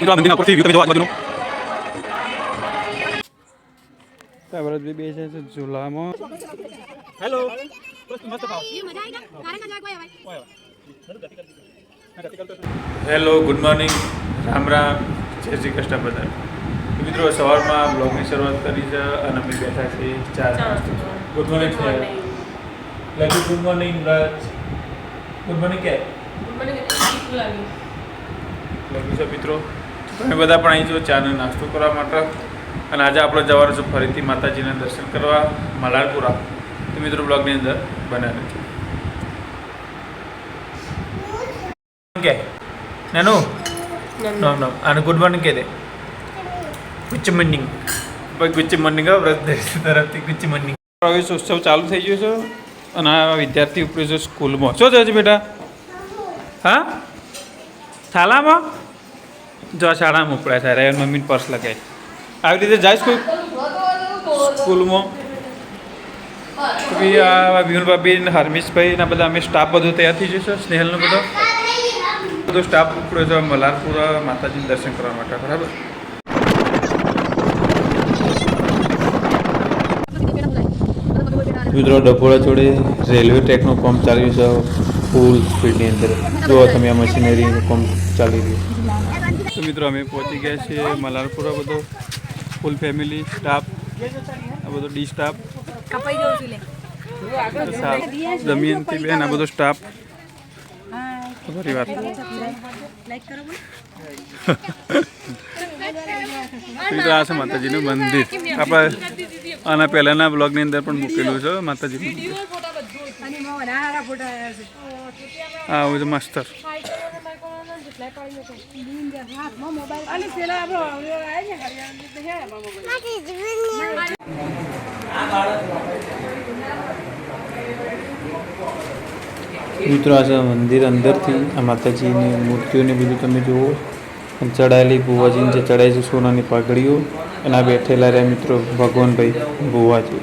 મિત્રો આ મંદિરના ઉપરથી વ્યૂ તમે જો આજુબાજુનું ભરતભાઈ બેસે છે ઝૂલામાં hello hello good morning Ram Ram. જય શ્રી કૃષ્ણ બધા. મિત્રો સવારમાં બ્લોગની શરૂઆત કરી છે અને અમે બેઠા છીએ ચાર ગુડ મોર્નિંગ લગી good morning Raj good morning કે લગી છે મિત્રો. તમે બધા પણ અહીં જો ચાને નાસ્તો કરવા માટે. અને આજે આપણે જવાનું છે ફરીથી માતાજીના દર્શન કરવા મલારપુરા. તો મિત્રો બ્લોગની અંદર બનાવે છે કે? નાનું? નમ નમ અને ગુડ મોર્નિંગ કહે દે ગુડ મોર્નિંગ. ભાઈ ગુડ મોર્નિંગ વ્રત તરફથી ગુડ મોર્નિંગ. પ્રવેશ ઉત્સવ ચાલુ થઈ ગયો છે? અને આ વિદ્યાર્થી ઉપર છે સ્કૂલમાં. શું થયો છે બેટા? હા? શાળામાં? જો આ શાળામાં ઉપડ્યા છે રેવન મમ્મીને પર્સ લગાવી. આવી રીતે જાય કોઈ સ્કૂલમાં? પછી આ વિમલભાભી ને હરમેશભાઈ ને બધા અમે સ્ટાફ બધો તૈયાર થઈ જશે સ્નેહલનો બધો. બધો સ્ટાફ ઉપડ્યો છે મલારપુરા માતાજીનું દર્શન કરવા માટે બરાબર? મિત્રો ડભોળા જોડે રેલવે ટ્રેકનું પંપ ચાલ્યું છે ફૂલ સ્પીડની અંદર. જો તમે આ મશીનરીનું પંપ ચાલી રહ્યું તો મિત્રો અમે પહોંચી ગયા છીએ મલારપુરા બધો. ફૂલ ફેમિલી સ્ટાફ આ બધો ડી સ્ટાફ દમયંતી બેન આ બધો સ્ટાફ ખબરી વાત. આ છે માતાજીનું મંદિર. આપણે આના પહેલાંના બ્લોગની અંદર પણ મૂકેલું છે માતાજીનું મંદિર. હા હું માસ્તર. મિત્રો આ મંદિર અંદરથી આ માતાજીની મૂર્તિઓને બધું તમે જુઓ. ચડાયેલી ભુવાજીને જે ચડાય છે સોનાની પાઘડીઓ અને આ બેઠેલા રહ્યા મિત્રો ભગવાનભાઈ બુવાજી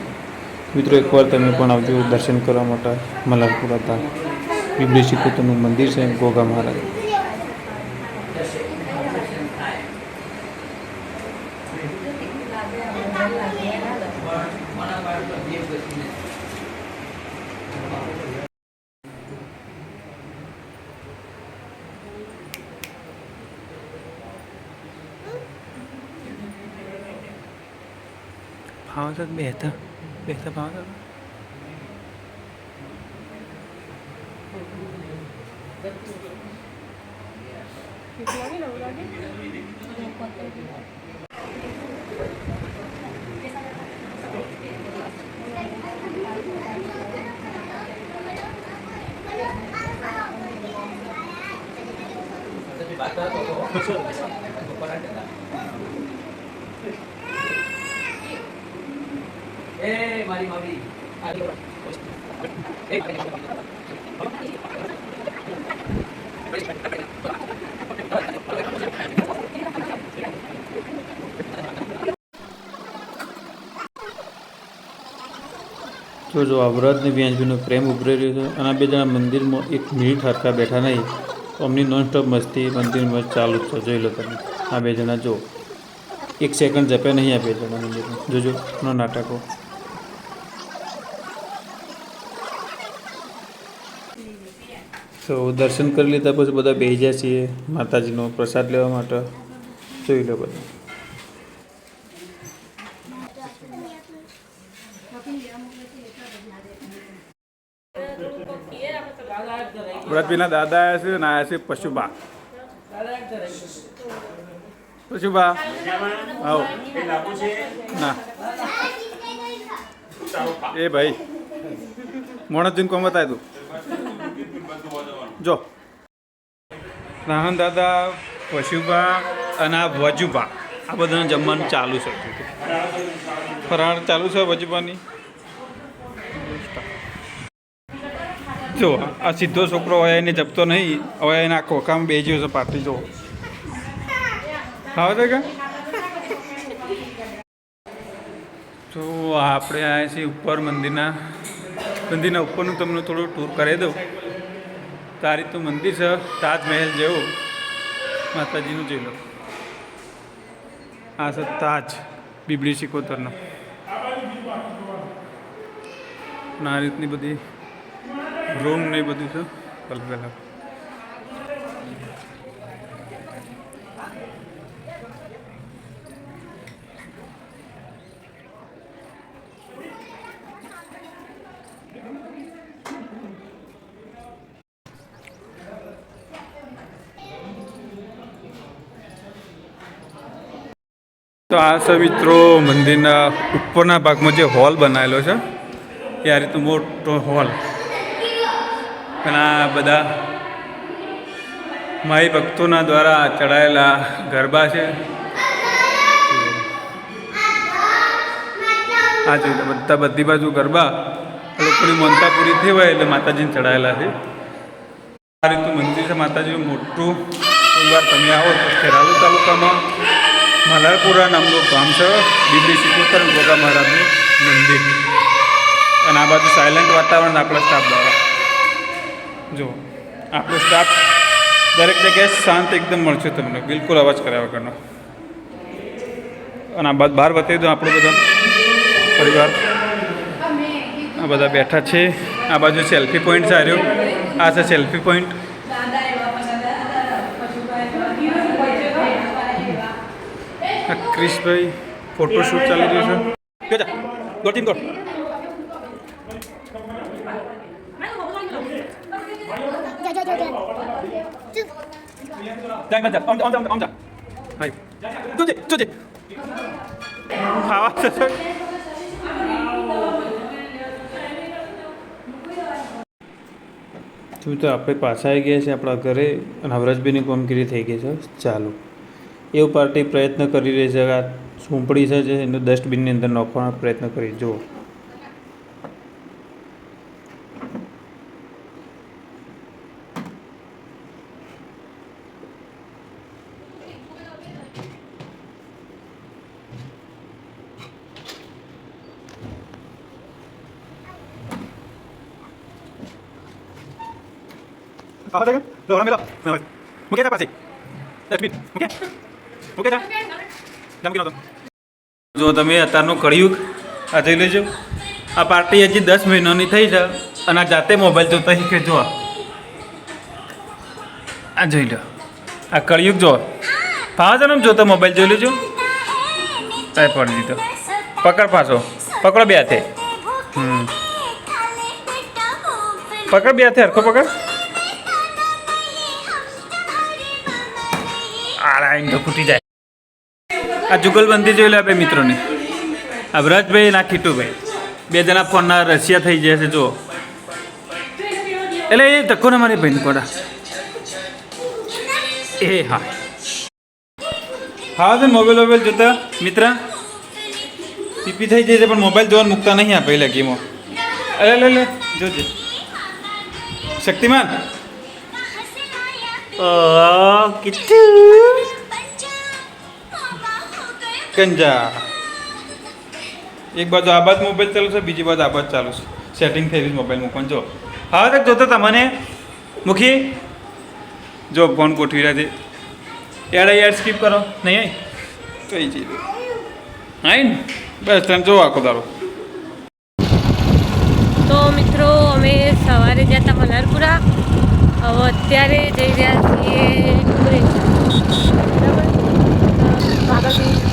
મિત્રો, એકવાર તમે પણ આવજો દર્શન કરવા માટે. મલારપુરા હતા. બીબડી શિકોતરનું મંદિર છે, ગોગા મહારાજ. để tao báo cho Bata atau kau? Kau pernah? એ મારી મમ્મી જો. જો આ વ્રતની વ્યાંજબીનો પ્રેમ ઉભરી રહ્યો છે અને બે જણા મંદિરમાં એક મિનિટ હરખા બેઠા નહીં, તો અમની નોનસ્ટોપ મસ્તી, મંદિરમાં ચાલુ છે. જોઈ લો તમે. આ બે જણા, જો, એક સેકન્ડ જપે નહીં આ બે જણા મંદિરમાં. જોજો નો નાટકો. તો દર્શન કરી લીધા પછી બધા બેસી જાય છીએ, માતાજીનો પ્રસાદ લેવા માટે. જોઈ લો બધા. વ્રતભીના દાદા આવ્યા છે અને આવ્યા છે પશુબા. પશુબા. આવો. ના. એ ભાઈ. મોણસજીને કોમ બતાવ્યું તું. જો. રાહન દાદા વશુભા અને આ વજુભા. આ બધાને જમવાનું ચાલુ છે. ફરાળ ચાલુ છે વજુભાની? જો, આ સીધો છોકરો હોય એને જપતો નહીં. હવે એના ખોખામાં બેસી છે પાટી જો. આવે છે કે? તો આપણે આવ્યા છીએ ઉપર મંદિરના મંદિરના ઉપરનું તમને થોડું ટૂર કરી દઉં. તારી તો મંદિર છે, તાજમહેલ જેવું. માતાજીનું જોઈ લો. આ છે તાજ, બીબડી સિકોતરનો. આ રીતની બધી રૂમ ને બધું છે અલગ અલગ તો આ છે મિત્રો મંદિરના ઉપરના ભાગમાં જે હોલ બનાવેલો છે. એ આ રીતનો મોટો હોલ. અને આ બધા માઈ ભક્તોના દ્વારા ચડાયેલા ગરબા છે. આ છે બધા બધી બાજુ ગરબા. લોકોની મનતા પૂરી થઈ હોય એટલે માતાજીને ચડાયેલા છે. આ રીતનું મંદિર છે. માતાજીનું મોટું કોઈ વાર તમે આવો ખેરાલુ તાલુકામાં. મલારપુરા નામનું ગામ છે. બીબડી સિકોતર ગોગા મહારાજનું મંદિર. અને આ બાજુ સાયલન્ટ વાતાવરણ આપણા સ્ટાફ દ્વારા. જો આપણો સ્ટાફ દરેક જગ્યાએ શાંત એકદમ મળશે તમને. બિલકુલ અવાજ કર્યા વગરનો. અને આ બાદ બહાર બતાવી દઉં આપણો બધા પરિવાર. આ બધા બેઠા છે. આ બાજુ સેલ્ફી પોઈન્ટ છે આ છે સેલ્ફી પોઈન્ટ. ક્રિશભાઈ ફોટોશૂટ ચાલી રહ્યો છે. જોજા દોડતી દોડ તો આપણે પાછા આવી ગયા છે આપણા ઘરે અને હવરાજભાઈની કામગીરી થઈ ગઈ છે. ચાલો. એવું પાર્ટી પ્રયત્ન કરી રહી છે આ સૂંપડી છે જે એનું ડસ્ટબિનની અંદર નાખવાનો પ્રયત્ન કરી જુઓ. Mungkin જામ કિલો જો તમે અત્યારનું કળિયુગ આ જોઈ લેજો. આ પાર્ટી હજી દસ મહિનાની થઈ છે અને આ જાતે મોબાઈલ જોતા શીખે જો આ. જોઈ લો. આ કળિયુગ જો. ફાવા ને જોતો મોબાઈલ જોઈ લેજો. કાંઈ પડી દીધો. પકડ પાછો. પકડો બે હાથે. પકડ બે હાથે હરખો પકડ. આડા તો ફૂટી જાય. આ જુગલબંધી જોઈ લે બે મિત્રોને. આ વ્રજભાઈ ના કીટુભાઈ બે જણા ફોનના રશિયા થઈ જાય છે જો એટલે એ ધક્કો ને મારી ભાઈને કોડા. એ હા. હા છે મોબાઈલ વોબાઈલ જોતા. મિત્ર? પીપી થઈ જાય છે પણ મોબાઈલ જોવાનું મૂકતા નહીં આ પહેલાં ગેમો. અરે લે લે જોજે. શક્તિમાન? ઓ કિટ્ટુ કંજા એક બાજુ આ બાજુ મોબાઈલ ચાલુ છે બીજી બાજુ આ બાજુ ચાલુ છે. સેટિંગ થઈ ગયું છે મોબાઈલ મૂકવાનું. જો હા તક જોતો તમને મૂકી. જો ફોન ગોઠવી રહ્યા છે. એડ એડ સ્કીપ કરો. નહીં આઈ કઈ જઈ આઈ ને? બસ તમે જોવો આખો દારો તો મિત્રો અમે સવારે ગયા હતા મલારપુરા હવે અત્યારે જઈ રહ્યા છીએ બરાબર?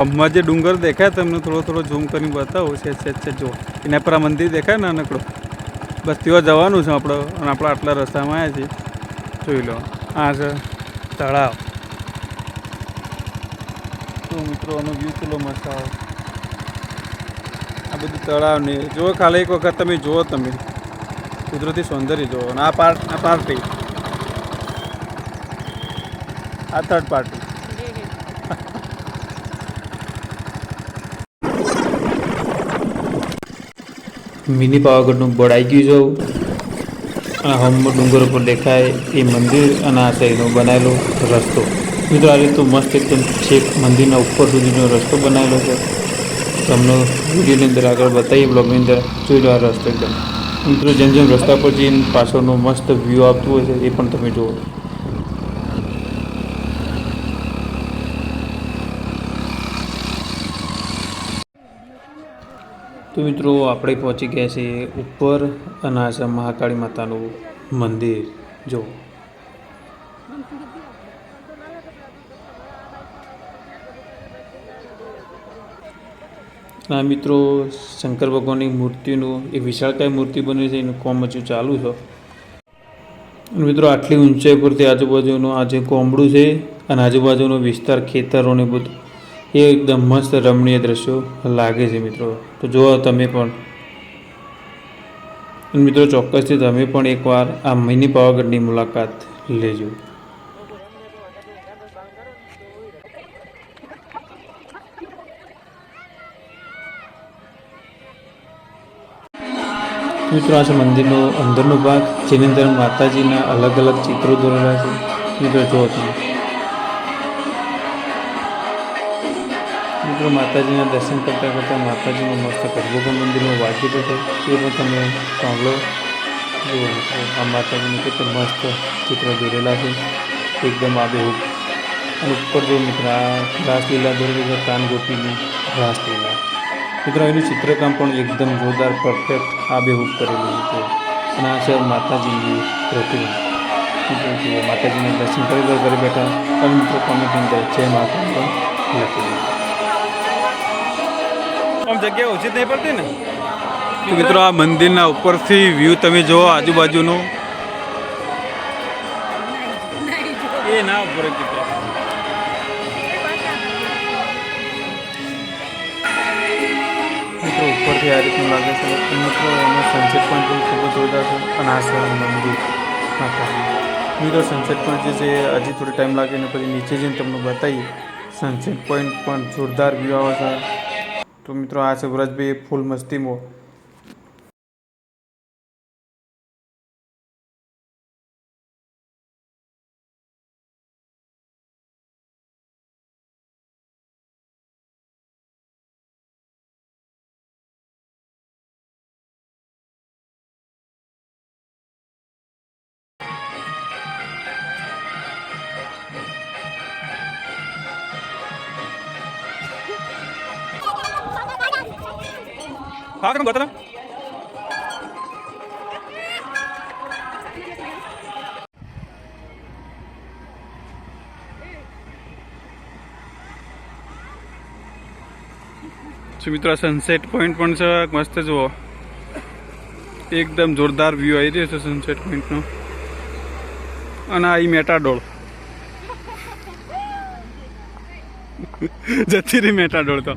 હમણાં જે ડુંગર દેખાય તમને થોડો થોડો ઝૂમ કરીને બતાવો. છે છે જો નેપરા મંદિર દેખાય નાનકડો બસ ત્યાં જવાનું છે આપણે. અને આપણે આટલા રસ્તામાં આવ્યા છીએ. જોઈ લો. આ છે તળાવ. તો મિત્રો, આનો વ્યૂ કેટલો મસ્ત આવે. આ બધું તળાવ નહીં જુઓ ખાલી એક વખત તમે જુઓ તમે. કુદરતી સૌંદર્ય જુઓ. અને આ પાર્ટ આ પાર્ટી આ થર્ડ પાર્ટી મિની પાવાગઢનું બોર્ડ આવી ગયું છે અને હમ ડુંગર ઉપર દેખાય એ મંદિર અને આ સાઈડનો બનાવેલો રસ્તો. મિત્રો, આ રીતે મસ્ત એકદમ છેક મંદિરના ઉપર સુધીનો રસ્તો બનાવેલો છે. તમને વિડીયોની અંદર આગળ બતાવીએ બ્લોગની અંદર જોઈ લો આ રસ્તો એકદમ. મિત્રો, જેમ જેમ રસ્તા પર જઈને પાછળનો મસ્ત વ્યૂ આવતું હોય છે, એ પણ તમે જુઓ. તો મિત્રો આપણે પહોંચી ગયા છીએ ઉપર અને આ મહાકાળી માતાનું મંદિર. જો. આ મિત્રો, શંકર ભગવાનની મૂર્તિનું એક વિશાળકાય મૂર્તિ બની છે, એનું કોમ હજુ ચાલુ છે. મિત્રો, આટલી ઊંચાઈ પરથી આજુબાજુનું આ જે કોમડું છે, અને આજુબાજુનો વિસ્તાર ખેતરોને બધું એ એકદમ મસ્ત રમણીય દ્રશ્યો લાગે છે મિત્રો. તો જુઓ તમે પણ મિત્રો ચોક્કસથી તમે પણ એકવાર આ મિની પાવાગઢની મુલાકાત લેજો. મિત્રો, આ છે મંદિરનો અંદરનો ભાગ, જેની અંદર માતાજીના અલગ અલગ ચિત્રો દોરેલા છે. મિત્રો જુઓ તમે મિત્રો, માતાજીના દર્શન કરતાં કરતાં માતાજીનું મસ્ત ગરબો પણ મંદિરમાં વાગી છે એ પણ તમે સાંભળો. જુઓ મિત્રો, આ માતાજીનું કેટલું મસ્ત ચિત્ર દોરેલા છે. એકદમ આબેહૂબ અને ઉપર જો મિત્ર, આ રાસલીલા દોરેલી છે, કાન ગોપીની રાસલીલા મિત્રો, એનું ચિત્રકામ પણ એકદમ જોરદાર, પરફેક્ટ આબેહૂબ કરેલું છે. અને આ છે માતાજીની પ્રતિમા. મિત્રો, જુઓ, માતાજીને દર્શન કરી, ઘરે બેઠા. અને મિત્રો કોમેન્ટ અંદર જય માતા લખી આમ જગ્યા ઓછી નહીં પડતી ને? તો મિત્રો આ મંદિરના ઉપરથી વ્યૂ તમે જુઓ આજુબાજુનો. એ ના ઉપર મિત્રો. ઉપરથી આ રીતનું લાગે છે મિત્રો એનો સનસેટ પોઈન્ટ પણ ખૂબ જ જોરદાર છે અને આ છે મંદિર મિત્રો સનસેટ પોઈન્ટ જે છે હજી થોડો ટાઈમ લાગે ને પછી નીચે જઈને તમને બતાવીએ. સનસેટ પોઈન્ટ પણ જોરદાર વ્યૂ આવે છે. તો મિત્રો આ છે વ્રજભાઈ ફૂલ મસ્તીમાં. તમે ગોતલા તો મિત્રો સનસેટ પોઈન્ટ પણ છે મસ્ત જુઓ એકદમ જોરદાર વ્યૂ આવી રહ્યો છે સનસેટ પોઈન્ટનો અને આ મેટાડોળ જતી રહી મેટાડોળ તો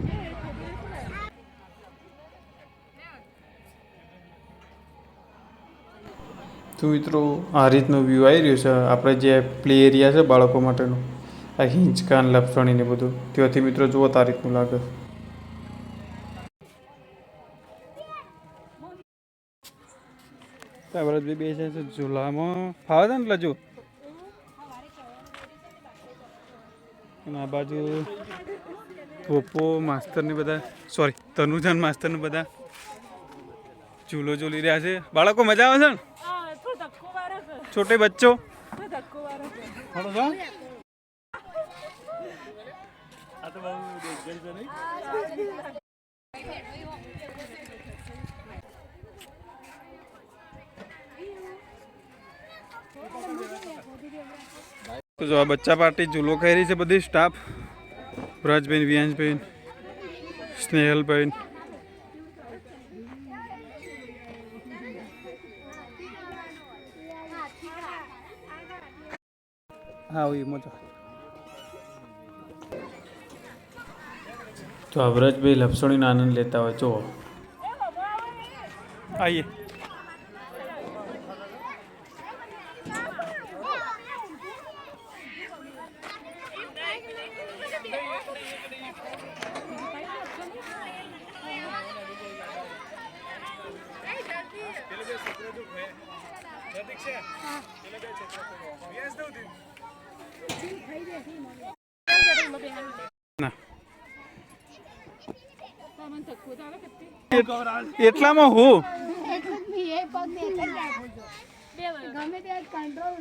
તો મિત્રો, આ રીતનો વ્યૂ આવી રહ્યો છે. આપણે જે પ્લે એરિયા છે બાળકો માટેનું, આ હિંચકાન, લપસણી ને બધું. ત્યાંથી મિત્રો જુઓ આ રીતનું લાગે ભરતભાઈ બે છે ઝૂલામાં. ફાવે છે ને લજુ? આ બાજુ પોપો, માસ્તર ને બધા સોરી તનુજાન માસ્તર ને બધા ઝૂલો ઝૂલી રહ્યા છે. બાળકો, મજા આવે છે ને? છોટે બચ્ચો તો જો આ બચ્ચા પાર્ટી ઝૂલો ખાઈ છે બધી સ્ટાફ વ્રજબેન વ્યાંજબેન સ્નેહલબેન હા એ મજા. તો આ વ્રજભાઈ લપસણીનો આનંદ લેતા હોય જુઓ. આઈએ. એટલામાં હું? ગમે તે કંટ્રોલ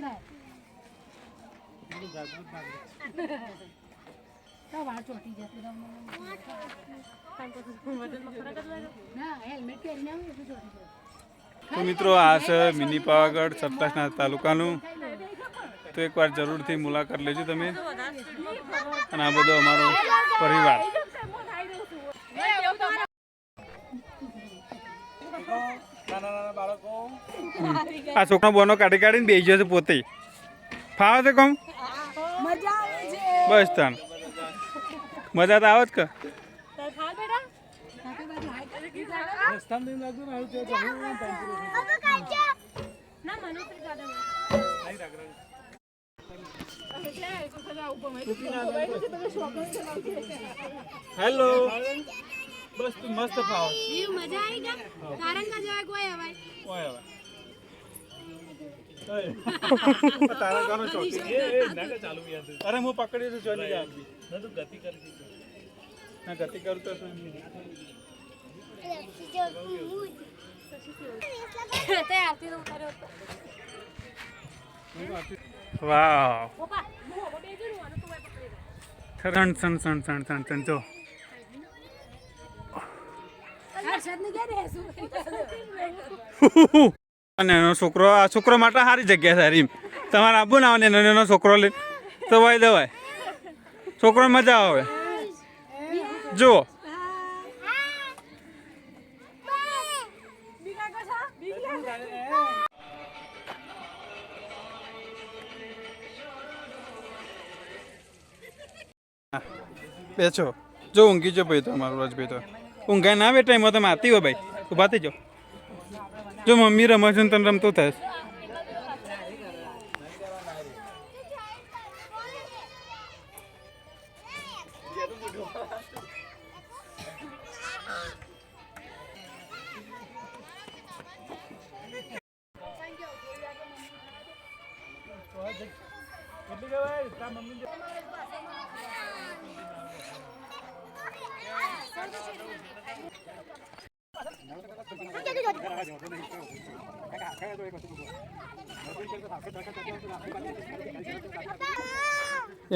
તો મિત્રો આ છે મિની પાવાગઢ સપ્તાસના તાલુકાનું. તો એકવાર જરૂરથી મુલાકાત લેજો તમે. અને આ બધો અમારો પરિવાર. આ છોકરો બોનો કાઢી કાઢીને બેસી જશે પોતે. ફાવે છે કોમ? બસ તાન. મજા તો આવે જ કે. હેલો બસ તું મસ્ત ખાવ જીવ મજા આવી જા કારણ કા જવાય કોઈ હવાય કોઈ હવે. તારા ગાનો ચોટી અરે હું પકડી છું ચોલી જા ના તું ગતિ કરી ના ગતિ કરું તો શું? નહીં. તે આવતી તો ઉતાર્યો હતો. વાવ પપ્પા, હું હવે બેસી રહું, આને તો વાય પકડી લે. સણ સણ સણ સણ સણ સણ જો. અને એનો છોકરો, આ છોકરો માટે સારી જગ્યા છે રીમ તમારે આપવું ના આવે એનો છોકરો લઈને. તો વાય દવાય. છોકરો મજા આવે. જુઓ. બેસો. જો ઊંઘી જો ભાઈ તો, અમારો રજભાઈ તો. ઊંઘાય ના આવે ટાઈમ તમે આતી હોય ભાઈ. ઊભા થઈ જાઓ. જો મમ્મી રમે છે તને રમતું થાય.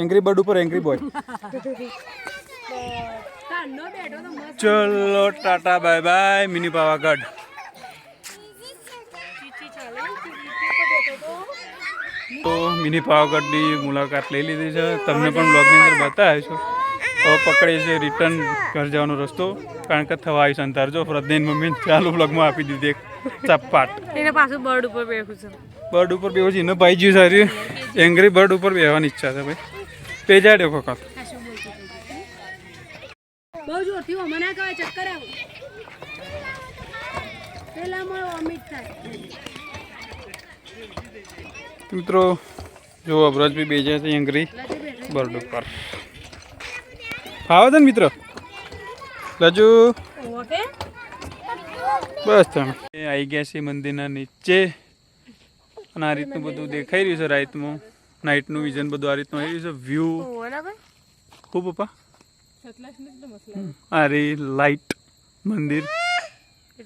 એંગ્રી બર્ડ ઉપર એંગ્રી બોય ચલો, tata, bye bye, mini Pavagadh. તો મિની પાવાગઢની મુલાકાત લઈ લીધી છે. તમને પણ બ્લોગની અંદર બતાવ્યું છું. હવે પકડીએ છે રિટર્ન ઘર જવાનો રસ્તો. કારણ કે થવા આવી સંતાર જો ફ્રદેન મમ્મી ચાલુ બ્લોગમાં આપી દીધી એક ચપાટ એને પાછું બર્ડ ઉપર બેઠું છે. બર્ડ ઉપર બેહો છે એને ભાઈ જ્યું સારી એંગ્રી બર્ડ ઉપર બેહવાની ઈચ્છા છે ભાઈ. પેજાડ્યો વખત બહુ જોરથી હો મને કહેવાય ચક્કર આવું. પેલામાં અમિત થાય. મિત્રો જો અબરજ બી બેજા છે એંગ્રી બર્ડ ઉપર. ફાવે છે ને મિત્ર. લજુ. બસ તમે. આવી ગયા છે મંદિરના નીચે. અને આ રીતનું બધું દેખાઈ રહ્યું છે રાતનું. નાઇટનું વિઝન બધું આ રીતનું આવી રહ્યું છે. વ્યૂ ખૂબ પપ્પા? અરે લાઈટ મંદિર.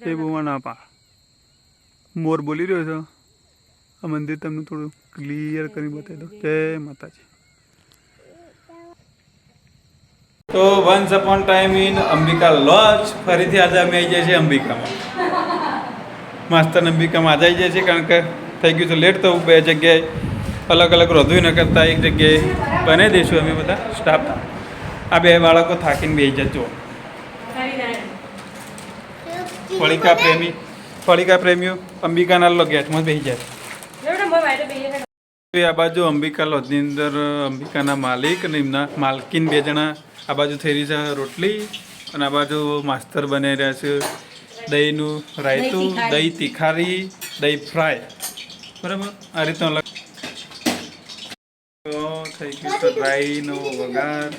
એ બહુ ના પા મોર બોલી રહ્યો છો. આ મંદિર તમને થોડું ક્લિયર કરી બતાવી દો જય માતાજી. તો once upon time in Ambika lodge ફરીથી આજે અમે આવી જાય છે અંબિકામાં. માસ્તર અંબિકામાં આજે આવી જાય છે કારણ કે થઈ ગયું છે લેટ થવું બે જગ્યાએ અલગ અલગ રોધવી ન કરતા, એક જગ્યાએ બનાવી દઈશું અમે બધા સ્ટાફ આ બે બાળકો થાકીને બેસી જજો ફળિકા પ્રેમી, ફળિકા પ્રેમીઓ અંબિકાના લો ગેટમાં બેસી જાય. આ બાજુ અંબિકા લોજની અંદર અંબિકાના માલિક અને એમના માલકીન બે જણા આ બાજુ થઈ રહી છે રોટલી અને આ બાજુ માસ્તર બની રહ્યા છે દહીંનું રાયતું દહીં તીખારી. દહીં ફ્રાય. બરાબર? આ રીતનો અલગ. તો થઈ ગયું તો રાઈનો વઘાર.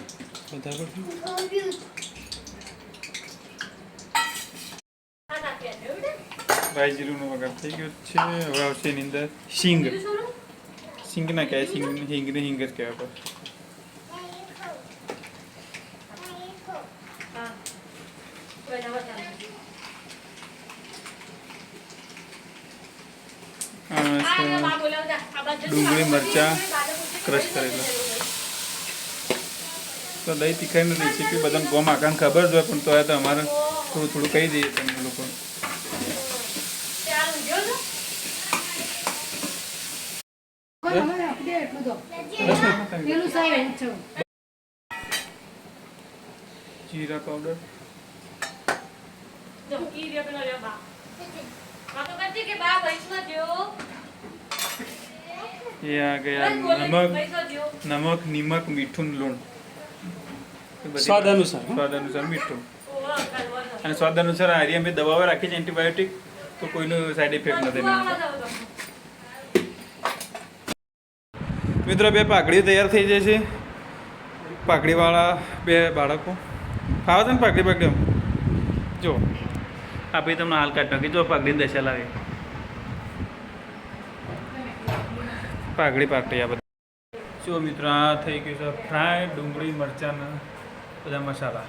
રાઈ જીરુંનો વઘાર થઈ ગયો છે. હવે આવશે એની અંદર સિંગ સિંગ ના કહેવાય. સિંગ હિંગને હિંગ જ કહેવાય બસ આ છે ડુંગળી, મરચાં ક્રશ કરેલા. તો દહીં તીખાઈની રેસીપી બધાને ગોમ આકાને ખબર જ હોય, પણ તો તો અમારે થોડું થોડું કહી દઈએ તમે લોકો. જીરા પાવડર. એ આ ગયા નમક નમક નિમક મીઠું ને લૂણ. સ્વાદ અનુસાર. સ્વાદ અનુસાર મીઠું. અને સ્વાદ અનુસાર આ અમે દવાઓ રાખી છે એન્ટીબાયોટિક તો કોઈનું સાઈડ ઇફેક્ટ નથી. મિત્રો બે પાકડી તૈયાર થઈ જાય છે. પાકડીવાળા બે બાળકો. ખાવા છે ને પાકડી પાકડી જો આપી તમને હાલ કાઢ નાખી. જો પાકડી દશા લાવે પાઘડી પાઘડી આ બધા. જો મિત્રો આ થઈ ગયું છે ફ્રાય ડુંગળી મરચાંના બધા મસાલા.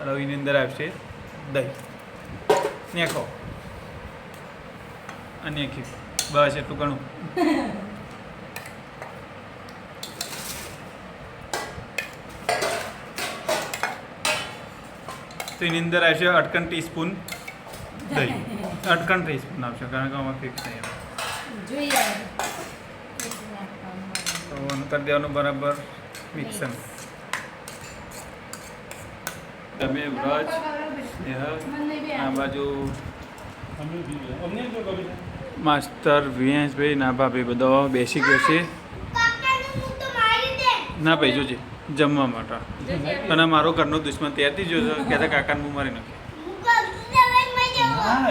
અને એની અંદર આવશે દહીં. નેખો. અને નેખી. બસ એટલું ઘણું. તો એની અંદર આવશે અટકન ટીસ્પૂન દહીં. અટકન ટીસ્પૂન આવશે કારણ કે આમાં ફિક્સ નહીં આવે. જોઈએ. તો આનું કરી દેવાનું બરાબર. મિક્સર તમે વ્રજ આ બાજુ માસ્તર વિયાસભાઈ ના ભાભી બધા બેસી ગયો છે. ના ભાઈ જોજે જમવા માટે. અને મારો ઘરનો દુશ્મન ત્યારથી જોજો કહેતા કાકાને હું મારી નાખી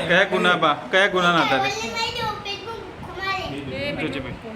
કયા ગુના બા કયા ગુના ના હતા જોજે ભાઈ.